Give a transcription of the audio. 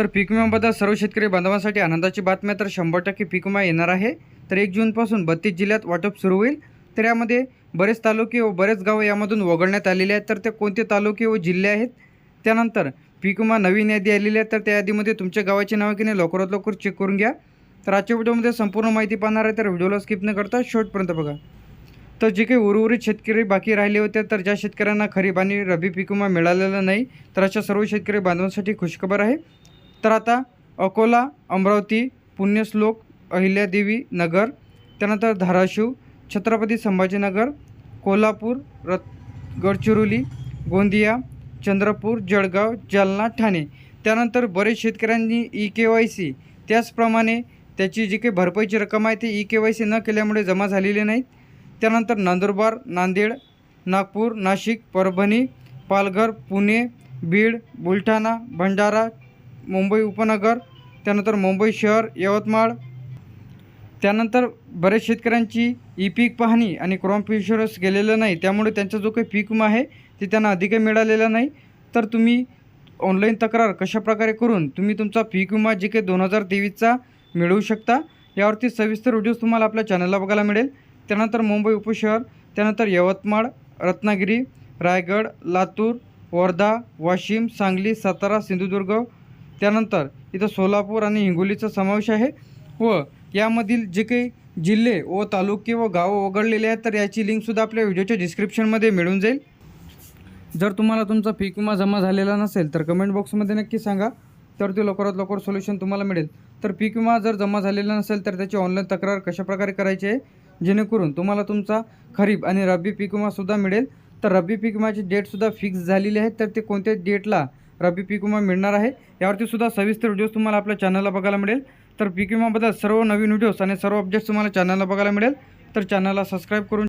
तर पीक विम्याबद्दल सर्व शेतकरी बांधवांसाठी आनंदाची बातमी तर शंभर टक्के पीक विमा येणार आहे. तर एक जूनपासून बत्तीस जिल्ह्यात वाटप सुरू होईल. तर यामध्ये बरेच तालुके व बरेच गावं यामधून वगळण्यात आलेले आहेत. तर ते कोणते तालुके व जिल्हे आहेत? त्यानंतर पीक विमा नवीन यादी आलेली आहे. तर त्या यादीमध्ये तुमच्या गावाची नाव की नाही लवकरात लवकर चेक करून घ्या. तर आजच्या व्हिडिओमध्ये संपूर्ण माहिती पाहणार आहे. तर व्हिडिओला स्किप न करता शेवटपर्यंत बघा. तर जे काही उर्वरित शेतकरी बाकी राहिले होते तर ज्या शेतकऱ्यांना खरीप आणि रबी पीक विमा मिळालेला नाही तर अशा सर्व शेतकरी बांधवांसाठी खुशखबर आहे. तर आता अकोला अमरावती पुण्यश्लोक अहिल्यादेवी नगर त्यानंतर धाराशिव छत्रपती संभाजीनगर कोल्हापूर रत गडचिरोली गोंदिया चंद्रपूर जळगाव जालना ठाणे. त्यानंतर बरेच शेतकऱ्यांनी ई के वाय सी. त्याचप्रमाणे त्याची जी काही भरपाईची रक्कम आहे ती ई के वाय सी न केल्यामुळे जमा झालेली नाहीत. त्यानंतर नंदुरबार नांदेड नागपूर नाशिक परभणी पालघर पुणे बीड बुलढाणा भंडारा मुंबई उपनगर त्यानंतर मुंबई शहर यवतमाळ. त्यानंतर बरेच शेतकऱ्यांची ई पीक पाहणी आणि क्रॉप इन्शुरन्स गेलेलं नाही त्यामुळे त्यांचा जो काही पीक विमा आहे ते त्यांना अधिक मिळालेला नाही. तर तुम्ही ऑनलाईन तक्रार कशाप्रकारे करून तुम्ही तुमचा पीक विमा जे काही दोन हजार तेवीसचा मिळवू शकता यावरती सविस्तर व्हिडिओज तुम्हाला आपल्या चॅनलला बघायला मिळेल. त्यानंतर मुंबई उपशहर त्यानंतर यवतमाळ रत्नागिरी रायगड लातूर वर्धा वाशिम सांगली सातारा सिंधुदुर्ग त्यानंतर इथं सोलापूर आणि हिंगोलीचा समावेश आहे व यामधील जे काही जिल्हे व तालुके व गावं वगळलेले आहेत तर याची लिंकसुद्धा आपल्या व्हिडिओच्या डिस्क्रिप्शनमध्ये मिळून जाईल. जर तुम्हाला तुमचा पीक विमा जमा झालेला नसेल तर कमेंट बॉक्समध्ये नक्की सांगा. तर ते लवकरात लवकर सोल्युशन तुम्हाला मिळेल. तर पीक विमा जर जमा झालेला नसेल तर त्याची ऑनलाईन तक्रार कशाप्रकारे करायची आहे? जेणेकरून तुम्हाला तुमचा खरीप आणि रब्बी पीक विमासुद्धा मिळेल. तर रब्बी पीक विमाची डेटसुद्धा फिक्स झालेली आहे तर ते कोणत्या डेटला रब्बी पीक विमा मिळणार आहे. यावरती सुद्धा सविस्तर व्हिडिओज तुम्हाला आपल्या चॅनलला बघायला मिळेल. तर पीक विमाबद्दल सर्व नवीन व्हिडिओज आणि सर्व अपडेट्स तुम्हाला चॅनलला बघायला मिळेल. तर चॅनलला सबस्क्राईब करून